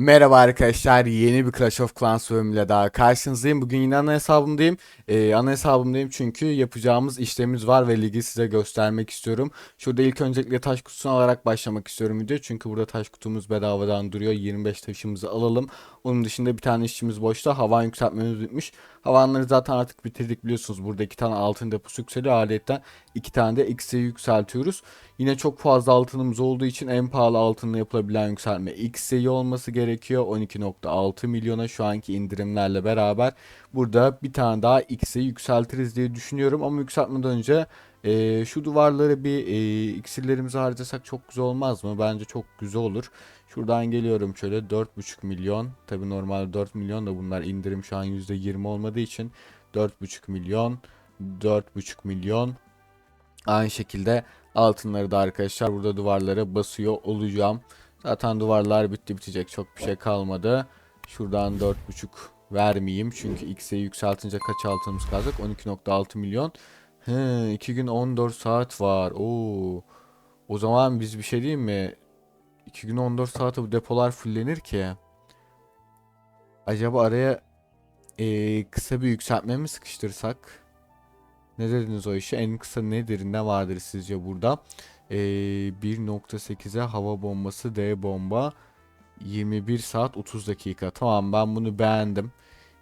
Merhaba arkadaşlar, yeni bir Clash of Clans bölümüyle daha karşınızdayım. Bugün yine ana hesabımdayım. Ee, ana hesabımdayım çünkü yapacağımız işlemimiz var ve ligi size göstermek istiyorum. Şurada ilk öncelikle taş kutusunu alarak başlamak istiyorum video. Çünkü burada taş kutumuz bedavadan duruyor. 25 taşımızı alalım. Onun dışında bir tane işçimiz boşta. Havan yükseltmemiz bitmiş. Havanları zaten artık bitirdik biliyorsunuz. Burada iki tane altın deposu yükseliyor. Aletten iki tane de X'i yükseltiyoruz. Yine çok fazla altınımız olduğu için en pahalı altınla yapılabilen yükseltme X'i olması gerekiyor. 12.6 milyona şu anki indirimlerle beraber. Burada bir tane daha X'i yükseltiriz diye düşünüyorum. Ama yükseltmeden önce e, şu duvarları bir e, iksirlerimizi harcasak çok güzel olmaz mı? Bence çok güzel olur. Şuradan geliyorum şöyle 4.5 milyon. Tabi normal 4 milyon da bunlar indirim şu an %20 olmadığı için 4.5 milyon 4.5 milyon Aynı şekilde altınları da arkadaşlar burada duvarlara basıyor olacağım. Zaten duvarlar bitti bitecek çok bir şey kalmadı. Şuradan 4.5 vermeyeyim çünkü x'e yükseltince kaç altınımız kalacak? 12.6 milyon. He, 2 gün 14 saat var. Oo. O zaman biz bir şey diyeyim mi? 2 gün 14 saate bu depolar fullenir ki. Acaba araya eee, kısa bir yükseltme mi sıkıştırsak? Ne dediniz o işe? En kısa nedir? Ne vardır sizce burada? Ee, 1.8'e hava bombası D bomba 21 saat 30 dakika. Tamam ben bunu beğendim.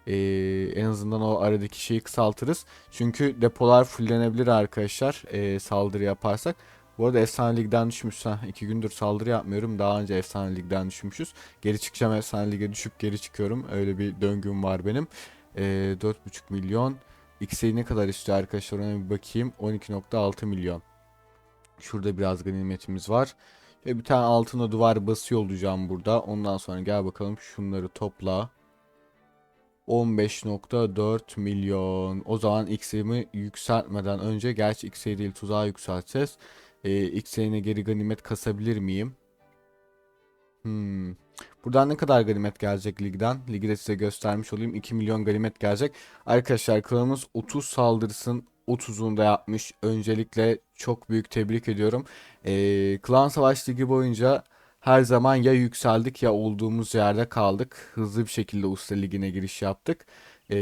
Ee, en azından o aradaki şeyi kısaltırız. Çünkü depolar fullenebilir arkadaşlar. ee, saldırı yaparsak. Bu arada Efsane Lig'den düşmüşsen 2 gündür saldırı yapmıyorum. Daha önce Efsane Lig'den düşmüşüz. Geri çıkacağım Efsane Lig'e düşüp geri çıkıyorum. Öyle bir döngüm var benim. Ee, 4.5 milyon. X'e ne kadar istiyor arkadaşlar ona bir bakayım. 12.6 milyon. Şurada biraz ganimetimiz var. Ve bir tane altına duvar basıyor olacağım burada. Ondan sonra gel bakalım şunları topla. 15.4 milyon. O zaman X'imi yükseltmeden önce gerçi X'e değil tuzağa yükselteceğiz. Ee, X'e geri ganimet kasabilir miyim? Hmm. Buradan ne kadar ganimet gelecek ligden? Ligi de size göstermiş olayım. 2 milyon ganimet gelecek. Arkadaşlar klanımız 30 saldırısın 30'unu da yapmış. Öncelikle çok büyük tebrik ediyorum. Ee, Klan Savaş Ligi boyunca her zaman ya yükseldik ya olduğumuz yerde kaldık. Hızlı bir şekilde Usta Ligi'ne giriş yaptık. Ee,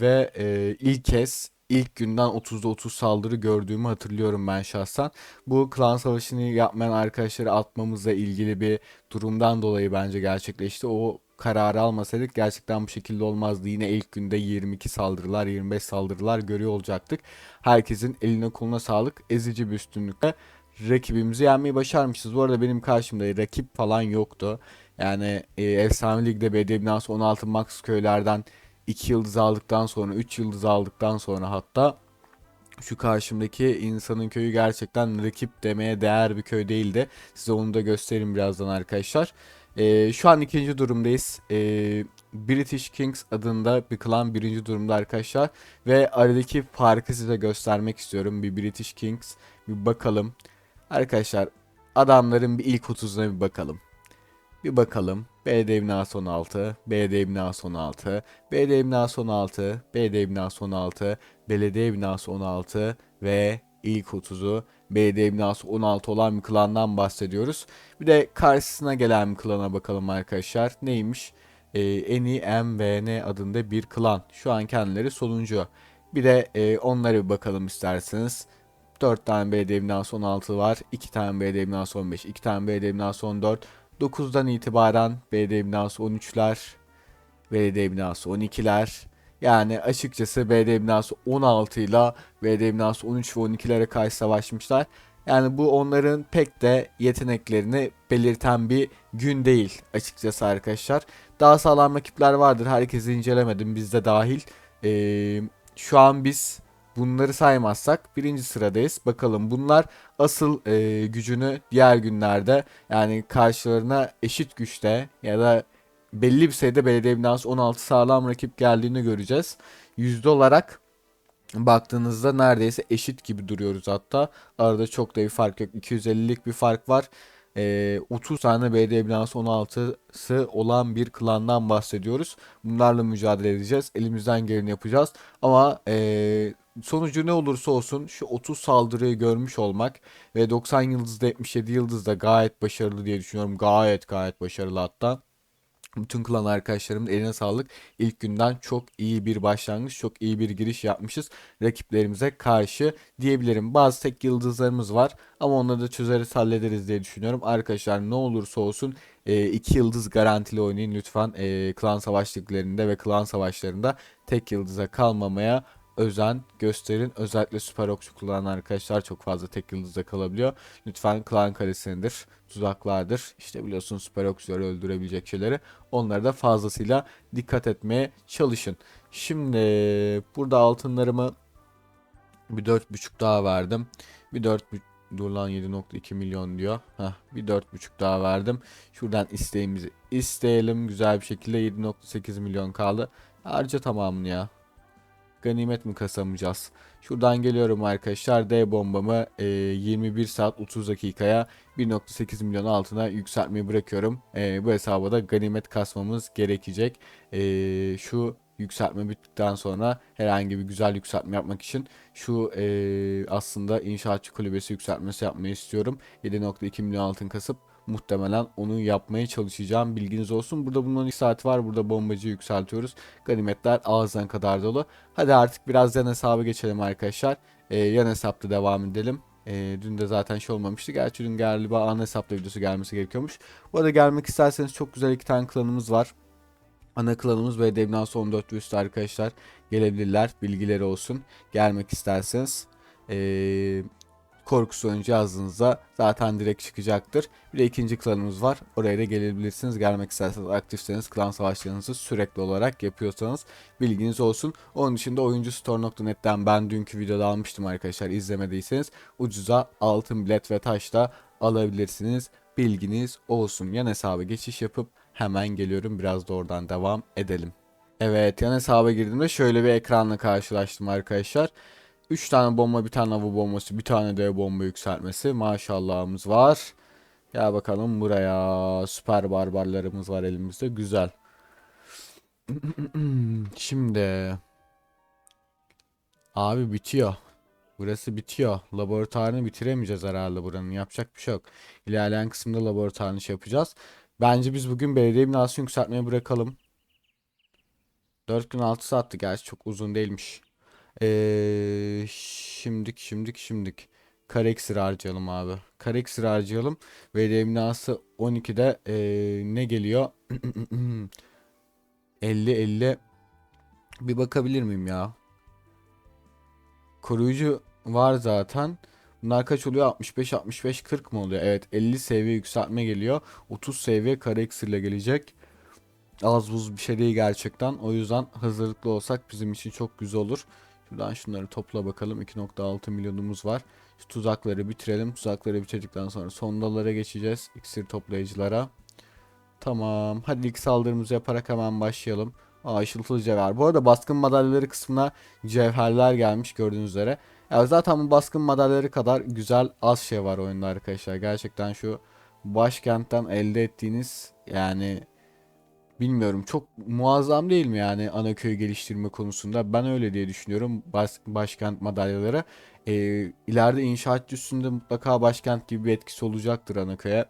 ve e, ilk kez ilk günden 30'da 30 saldırı gördüğümü hatırlıyorum ben şahsen. Bu klan savaşını yapmayan arkadaşları atmamızla ilgili bir durumdan dolayı bence gerçekleşti. O kararı almasaydık gerçekten bu şekilde olmazdı. Yine ilk günde 22 saldırılar, 25 saldırılar görüyor olacaktık. Herkesin eline koluna sağlık. Ezici bir üstünlükle rakibimizi yenmeyi başarmışız. Bu arada benim karşımda rakip falan yoktu. Yani e, Efsane Lig'de BD Binası 16 Max köylerden 2 yıldız aldıktan sonra 3 yıldız aldıktan sonra hatta şu karşımdaki insanın köyü gerçekten rakip demeye değer bir köy değildi. Size onu da göstereyim birazdan arkadaşlar. Ee, şu an ikinci durumdayız. Ee, British Kings adında bir klan birinci durumda arkadaşlar. Ve aradaki farkı size göstermek istiyorum. Bir British Kings bir bakalım. Arkadaşlar adamların bir ilk 30'una bir bakalım. Bir bakalım. BD binası 16, BD binası 16, BD binası 16, BD binası 16, belediye binası 16 ve ilk 30'u BD binası 16 olan bir klandan bahsediyoruz. Bir de karşısına gelen bir klana bakalım arkadaşlar. Neymiş? Ee, NIMVN adında bir klan. Şu an kendileri sonuncu. Bir de e, onlara bir bakalım isterseniz. 4 tane BD binası 16 var. 2 tane BD binası 15, 2 tane BD binası 14, 9'dan itibaren BD binası 13'ler, BD binası 12'ler. Yani açıkçası BD binası 16 ile BD binası 13 ve 12'lere karşı savaşmışlar. Yani bu onların pek de yeteneklerini belirten bir gün değil açıkçası arkadaşlar. Daha sağlam rakipler vardır. Herkesi incelemedim bizde dahil. Ee, şu an biz bunları saymazsak birinci sıradayız. Bakalım bunlar asıl e, gücünü diğer günlerde yani karşılarına eşit güçte ya da belli bir sayıda belediye binası 16 sağlam rakip geldiğini göreceğiz. Yüzde olarak baktığınızda neredeyse eşit gibi duruyoruz hatta. Arada çok da bir fark yok. 250'lik bir fark var. Ee, 30 tane belediye binası 16'sı olan bir klandan bahsediyoruz. Bunlarla mücadele edeceğiz. Elimizden geleni yapacağız. Ama ee, sonucu ne olursa olsun şu 30 saldırıyı görmüş olmak ve 90 yıldızda 77 yıldızda gayet başarılı diye düşünüyorum. Gayet gayet başarılı hatta. Bütün klan arkadaşlarımın eline sağlık. İlk günden çok iyi bir başlangıç, çok iyi bir giriş yapmışız rakiplerimize karşı diyebilirim. Bazı tek yıldızlarımız var ama onları da çözeriz, hallederiz diye düşünüyorum. Arkadaşlar ne olursa olsun 2 yıldız garantili oynayın lütfen. E, klan savaşlıklarında ve klan savaşlarında tek yıldıza kalmamaya özen gösterin. Özellikle süper okçu kullanan arkadaşlar çok fazla tek yıldızda kalabiliyor. Lütfen klan kalesindir, tuzaklardır. İşte biliyorsun süper okçuları öldürebilecek şeyleri. Onlara da fazlasıyla dikkat etmeye çalışın. Şimdi burada altınlarımı bir 4.5 daha verdim. Bir 4 Dur lan 7.2 milyon diyor. Heh, bir 4.5 daha verdim. Şuradan isteğimizi isteyelim. Güzel bir şekilde 7.8 milyon kaldı. Harca tamamını ya. Ganimet mi kasamayacağız? Şuradan geliyorum arkadaşlar. D bombamı e, 21 saat 30 dakikaya 1.8 milyon altına yükseltmeyi bırakıyorum. E, bu hesaba da ganimet kasmamız gerekecek. E, şu yükseltme bittikten sonra herhangi bir güzel yükseltme yapmak için şu e, aslında inşaatçı kulübesi yükseltmesi yapmayı istiyorum. 7.2 milyon altın kasıp muhtemelen onu yapmaya çalışacağım. Bilginiz olsun. Burada bunun 2 saati var. Burada bombacı yükseltiyoruz. Ganimetler ağızdan kadar dolu. Hadi artık biraz yan hesabı geçelim arkadaşlar. Ee, yan hesapta devam edelim. Ee, dün de zaten şey olmamıştı. Gerçi dün galiba ana hesapta videosu gelmesi gerekiyormuş. Bu arada gelmek isterseniz çok güzel iki tane klanımız var. Ana klanımız ve Devnası 14 ve üstü arkadaşlar gelebilirler. Bilgileri olsun. Gelmek isterseniz. Ee, korkusu önce yazdığınızda zaten direkt çıkacaktır. Bir de ikinci klanımız var. Oraya da gelebilirsiniz. Gelmek isterseniz aktifseniz klan savaşlarınızı sürekli olarak yapıyorsanız bilginiz olsun. Onun dışında oyuncustore.net'ten ben dünkü videoda almıştım arkadaşlar. İzlemediyseniz ucuza altın bilet ve taş da alabilirsiniz. Bilginiz olsun. Yan hesaba geçiş yapıp hemen geliyorum. Biraz da oradan devam edelim. Evet yan hesaba girdiğimde şöyle bir ekranla karşılaştım arkadaşlar. 3 tane bomba, bir tane hava bombası, bir tane de bomba yükseltmesi. Maşallahımız var. Gel bakalım buraya. Süper barbarlarımız var elimizde. Güzel. Şimdi. Abi bitiyor. Burası bitiyor. Laboratuvarını bitiremeyeceğiz herhalde buranın. Yapacak bir şey yok. İlerleyen kısımda laboratuvarını şey yapacağız. Bence biz bugün belediye binasını yükseltmeye bırakalım. 4 gün 6 saatti gerçi çok uzun değilmiş. Ee, şimdik şimdik şimdik. Kare harcayalım abi. Kare harcayalım. Ve binası 12'de ee, ne geliyor? 50 50 bir bakabilir miyim ya? Koruyucu var zaten. Bunlar kaç oluyor? 65 65 40 mı oluyor? Evet 50 seviye yükseltme geliyor. 30 seviye kare iksirle gelecek. Az buz bir şey değil gerçekten. O yüzden hazırlıklı olsak bizim için çok güzel olur. Şuradan şunları topla bakalım. 2.6 milyonumuz var. Şu tuzakları bitirelim. Tuzakları bitirdikten sonra sondalara geçeceğiz. İksir toplayıcılara. Tamam. Hadi ilk saldırımızı yaparak hemen başlayalım. Aa ışıltılı cevher. Bu arada baskın madalyaları kısmına cevherler gelmiş gördüğünüz üzere. Ya zaten bu baskın madalyaları kadar güzel az şey var oyunda arkadaşlar. Gerçekten şu başkentten elde ettiğiniz yani bilmiyorum çok muazzam değil mi yani Anaköy geliştirme konusunda? Ben öyle diye düşünüyorum Bas başkent madalyaları. Ee, ileride inşaatçı üstünde mutlaka başkent gibi bir etkisi olacaktır Anaköy'e.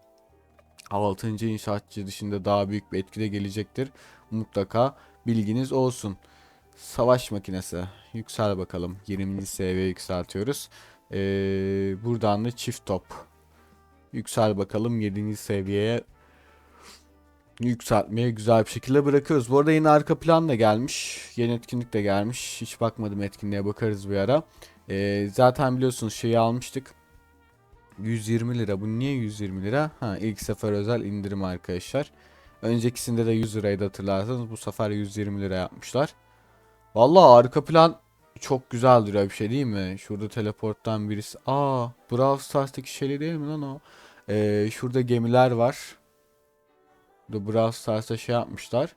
6. inşaatçı dışında daha büyük bir etki de gelecektir. Mutlaka bilginiz olsun. Savaş makinesi. Yüksel bakalım. 20. seviye yükseltiyoruz. Ee, buradan da çift top. Yüksel bakalım 7. seviyeye yükseltmeye güzel bir şekilde bırakıyoruz. Bu arada yine arka plan da gelmiş. Yeni etkinlik de gelmiş. Hiç bakmadım etkinliğe bakarız bir ara. Ee, zaten biliyorsunuz şeyi almıştık. 120 lira. Bu niye 120 lira? Ha ilk sefer özel indirim arkadaşlar. Öncekisinde de 100 liraydı hatırlarsanız. Bu sefer 120 lira yapmışlar. Vallahi arka plan çok güzel duruyor bir şey değil mi? Şurada teleporttan birisi. Aa, Brawl Stars'taki şey değil mi lan o? Ee, şurada gemiler var. The Brawl Stars'a şey yapmışlar.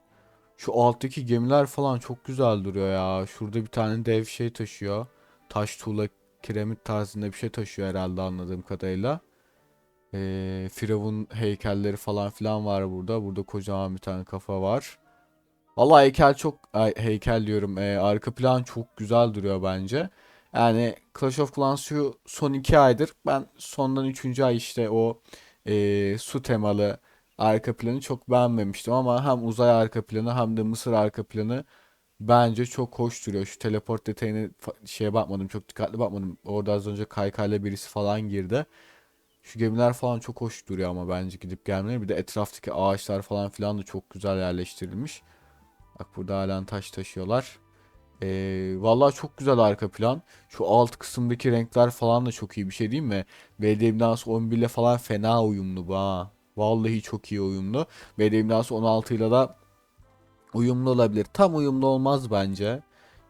Şu alttaki gemiler falan çok güzel duruyor ya. Şurada bir tane dev şey taşıyor. Taş tuğla kiremit tarzında bir şey taşıyor herhalde anladığım kadarıyla. Ee, Firavun heykelleri falan filan var burada. Burada kocaman bir tane kafa var. Vallahi heykel çok ay, heykel diyorum. Ee, arka plan çok güzel duruyor bence. Yani Clash of Clans şu son iki aydır ben sondan üçüncü ay işte o e, su temalı arka planı çok beğenmemiştim ama hem uzay arka planı hem de Mısır arka planı bence çok hoş duruyor. Şu teleport detayını şeye bakmadım, çok dikkatli bakmadım. Orada az önce kaykayla birisi falan girdi. Şu gemiler falan çok hoş duruyor ama bence gidip gelmeleri. Bir de etraftaki ağaçlar falan filan da çok güzel yerleştirilmiş. Bak burada halen taş taşıyorlar. Ee, vallahi çok güzel arka plan. Şu alt kısımdaki renkler falan da çok iyi bir şey değil mi? BD binası 11 ile falan fena uyumlu bu ha. Vallahi çok iyi uyumlu. BD binası 16 ile de uyumlu olabilir. Tam uyumlu olmaz bence.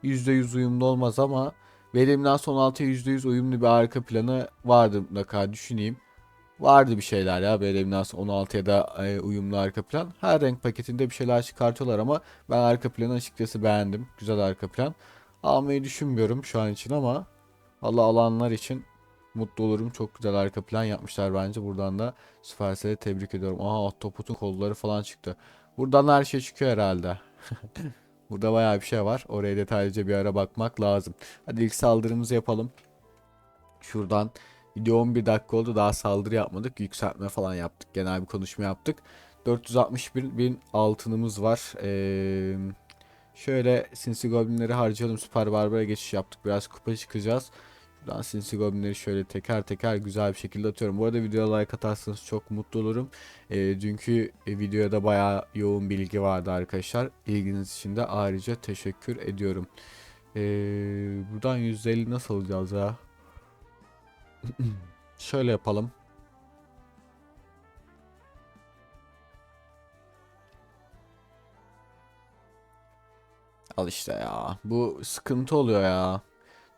%100 uyumlu olmaz ama BD binası 16'ya %100 uyumlu bir arka planı vardı mutlaka düşüneyim. Vardı bir şeyler ya BD binası 16'ya da e, uyumlu arka plan. Her renk paketinde bir şeyler çıkartıyorlar ama ben arka planı açıkçası beğendim. Güzel arka plan. Almayı düşünmüyorum şu an için ama Allah alanlar için mutlu olurum. Çok güzel arka plan yapmışlar bence. Buradan da Supercell'e tebrik ediyorum. Aha Ahtapot'un kolları falan çıktı. Buradan her şey çıkıyor herhalde. Burada bayağı bir şey var. Oraya detaylıca bir ara bakmak lazım. Hadi ilk saldırımızı yapalım. Şuradan video 11 dakika oldu. Daha saldırı yapmadık. Yükseltme falan yaptık. Genel bir konuşma yaptık. 461 bin altınımız var. Ee, şöyle Sinsi Goblinleri harcayalım. Süper Barbar'a geçiş yaptık. Biraz kupa çıkacağız. Şuradan Sinsi Goblinleri şöyle teker teker güzel bir şekilde atıyorum. Bu arada videoya like atarsanız çok mutlu olurum. Ee, dünkü e, videoda da bayağı yoğun bilgi vardı arkadaşlar. İlginiz için de ayrıca teşekkür ediyorum. Ee, buradan %50 nasıl alacağız ya? Şöyle yapalım. Al işte ya. Bu sıkıntı oluyor ya.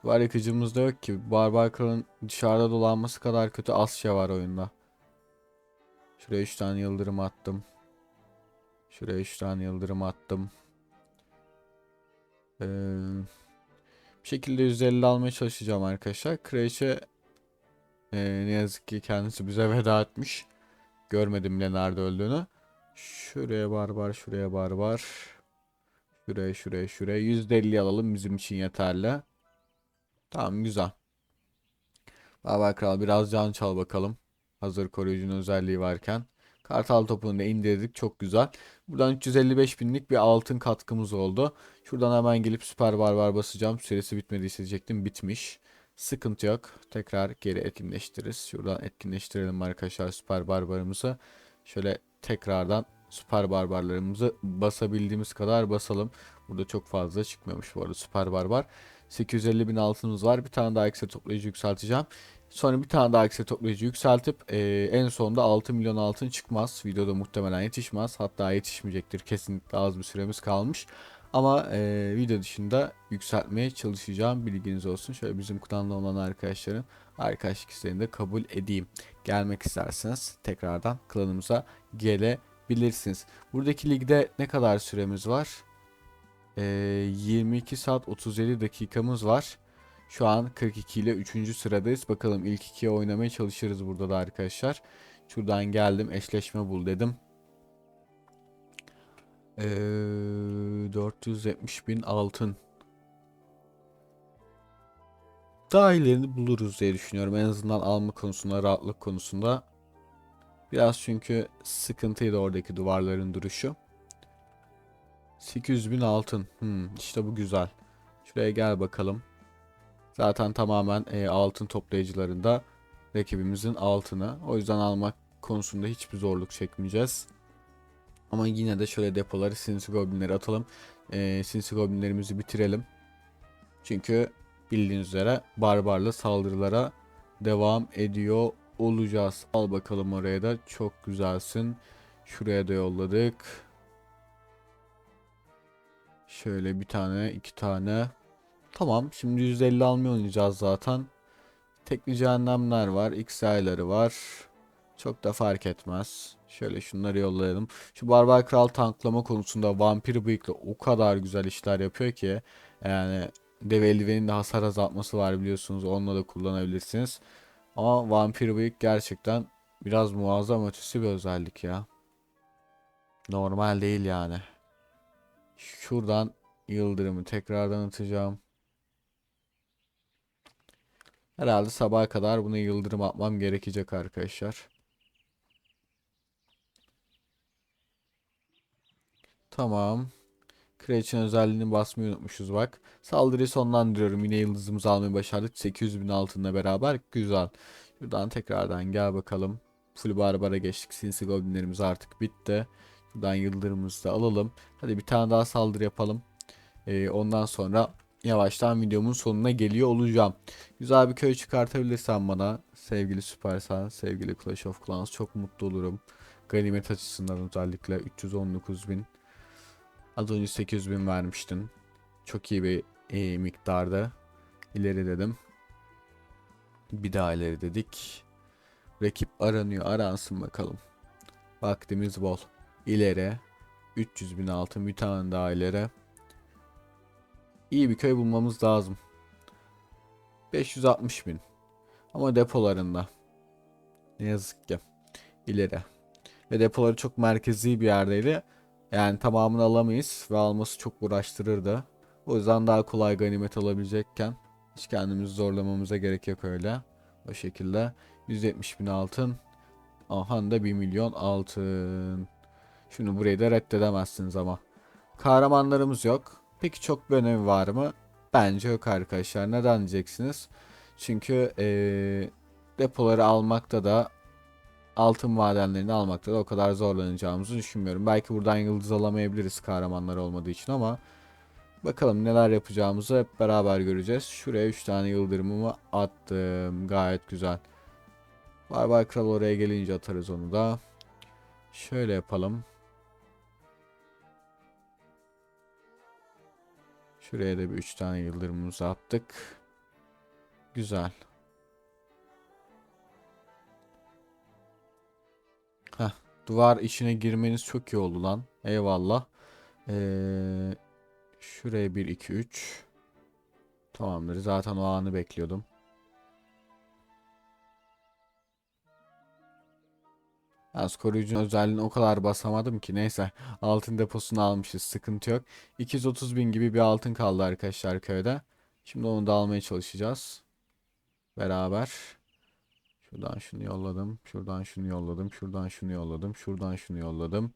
Duvar yıkıcımız da yok ki. Barbar Kral'ın dışarıda dolanması kadar kötü az şey var oyunda. Şuraya 3 tane yıldırım attım. Şuraya 3 tane yıldırım attım. Ee, bir şekilde 150 almaya çalışacağım arkadaşlar. Kraliçe ee, ne yazık ki kendisi bize veda etmiş. Görmedim bile nerede öldüğünü. Şuraya barbar, şuraya barbar. Şuraya, şuraya, şuraya. %50 alalım bizim için yeterli. Tamam güzel. Barbar Kral biraz can çal bakalım. Hazır koruyucunun özelliği varken. Kartal topunu da indirdik. Çok güzel. Buradan 355 binlik bir altın katkımız oldu. Şuradan hemen gelip süper barbar basacağım. Süresi bitmediyse diyecektim. Bitmiş. Sıkıntı yok. Tekrar geri etkinleştiririz. Şuradan etkinleştirelim arkadaşlar süper barbarımızı. Şöyle tekrardan süper barbarlarımızı basabildiğimiz kadar basalım. Burada çok fazla çıkmıyormuş bu arada süper barbar. 850 bin altınımız var. Bir tane daha ekstra toplayıcı yükselteceğim. Sonra bir tane daha ekstra toplayıcı yükseltip e, en sonunda 6 milyon altın çıkmaz. Videoda muhtemelen yetişmez. Hatta yetişmeyecektir. Kesinlikle az bir süremiz kalmış. Ama e, video dışında yükseltmeye çalışacağım. Bilginiz olsun. Şöyle bizim kanalda olan arkadaşlarım arkadaşlık isteğini de kabul edeyim. Gelmek isterseniz tekrardan klanımıza gelebilirsiniz. Buradaki ligde ne kadar süremiz var? E, 22 saat 37 dakikamız var. Şu an 42 ile 3. sıradayız. Bakalım ilk ikiye oynamaya çalışırız burada da arkadaşlar. Şuradan geldim eşleşme bul dedim. Ee, 470 bin altın. Daha ilerini buluruz diye düşünüyorum. En azından alma konusunda, rahatlık konusunda. Biraz çünkü sıkıntıydı oradaki duvarların duruşu. 800 bin altın. Hmm, işte bu güzel. Şuraya gel bakalım. Zaten tamamen e, altın toplayıcılarında rakibimizin altını. O yüzden almak konusunda hiçbir zorluk çekmeyeceğiz. Ama yine de şöyle depoları sinsi goblinleri atalım. E, sinsi goblinlerimizi bitirelim. Çünkü bildiğiniz üzere barbarlı saldırılara devam ediyor olacağız. Al bakalım oraya da. Çok güzelsin. Şuraya da yolladık. Şöyle bir tane, iki tane. Tamam. Şimdi 150 almaya oynayacağız zaten. Tekli cehennemler var. XI'ları var. Çok da fark etmez. Şöyle şunları yollayalım. Şu Barbar Kral tanklama konusunda vampir bıyıklı o kadar güzel işler yapıyor ki. Yani dev eldivenin de hasar azaltması var biliyorsunuz. Onunla da kullanabilirsiniz. Ama vampir bıyık gerçekten biraz muazzam ötesi bir özellik ya. Normal değil yani. Şuradan yıldırımı tekrardan atacağım. Herhalde sabaha kadar buna yıldırım atmam gerekecek arkadaşlar. Tamam. Kraliçenin özelliğini basmayı unutmuşuz bak. Saldırıyı sonlandırıyorum. Yine yıldızımızı almayı başardık. 800 bin altınla beraber. Güzel. Şuradan tekrardan gel bakalım. Full barbara geçtik. Sinsi goblinlerimiz artık bitti. Şuradan yıldırımımızı da alalım. Hadi bir tane daha saldırı yapalım. Ee, ondan sonra yavaştan videomun sonuna geliyor olacağım. Güzel bir köy çıkartabilirsen bana sevgili Süpersel, sevgili Clash of Clans çok mutlu olurum. Ganimet açısından özellikle 319 bin. Az önce 800 bin vermiştin. Çok iyi bir e, miktarda. İleri dedim. Bir daha ileri dedik. Rakip aranıyor. Aransın bakalım. Vaktimiz bol. İleri. 300 bin altın bir tane daha ileri. İyi bir köy bulmamız lazım. 560 bin. Ama depolarında. Ne yazık ki. İleri. Ve depoları çok merkezi bir yerdeydi. Yani tamamını alamayız ve alması çok uğraştırırdı. O yüzden daha kolay ganimet alabilecekken hiç kendimizi zorlamamıza gerek yok öyle. O şekilde 170 bin altın. Aha da 1 milyon altın. Şimdi burayı da reddedemezsiniz ama. Kahramanlarımız yok. Peki çok bir önemi var mı? Bence yok arkadaşlar. Neden diyeceksiniz? Çünkü eee, depoları almakta da altın madenlerini almakta da o kadar zorlanacağımızı düşünmüyorum. Belki buradan yıldız alamayabiliriz kahramanlar olmadığı için ama bakalım neler yapacağımızı hep beraber göreceğiz. Şuraya 3 tane yıldırımımı attım. Gayet güzel. Bay bay kral oraya gelince atarız onu da. Şöyle yapalım. Şuraya da bir 3 tane yıldırımımızı attık. Güzel. Heh, duvar içine girmeniz çok iyi oldu lan. Eyvallah. Ee, şuraya 1 2 3. Tamamdır. Zaten o anı bekliyordum. Yalnız koruyucunun özelliğini o kadar basamadım ki neyse altın deposunu almışız sıkıntı yok. 230 bin gibi bir altın kaldı arkadaşlar köyde. Şimdi onu da almaya çalışacağız. Beraber. Şuradan şunu yolladım. Şuradan şunu yolladım. Şuradan şunu yolladım. Şuradan şunu yolladım.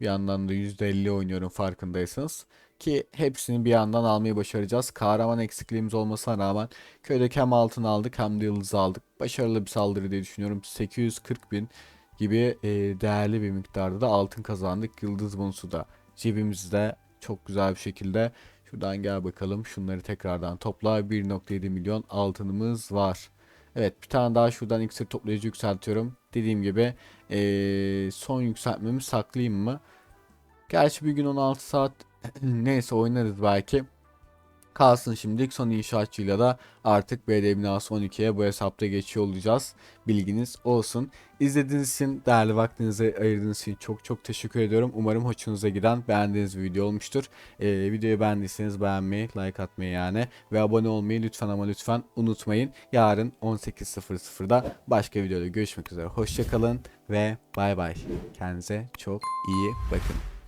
Bir yandan da %50 oynuyorum farkındaysanız. Ki hepsini bir yandan almayı başaracağız. Kahraman eksikliğimiz olmasına rağmen köydeki hem altın aldık hem de yıldız aldık. Başarılı bir saldırı diye düşünüyorum. 840 bin gibi e, değerli bir miktarda da altın kazandık. Yıldız bonusu da cebimizde çok güzel bir şekilde. Şuradan gel bakalım. Şunları tekrardan topla. 1.7 milyon altınımız var. Evet bir tane daha şuradan iksir toplayıcı yükseltiyorum. Dediğim gibi e, son yükseltmemi saklayayım mı? Gerçi bir gün 16 saat neyse oynarız belki. Kalsın şimdilik son inşaatçıyla da artık BD binası 12'ye bu hesapta geçiyor olacağız. Bilginiz olsun. İzlediğiniz için, değerli vaktinizi ayırdığınız için çok çok teşekkür ediyorum. Umarım hoşunuza giden, beğendiğiniz bir video olmuştur. Ee, videoyu beğendiyseniz beğenmeyi, like atmayı yani ve abone olmayı lütfen ama lütfen unutmayın. Yarın 18.00'da başka videoda görüşmek üzere. Hoşçakalın ve bay bay. Kendinize çok iyi bakın.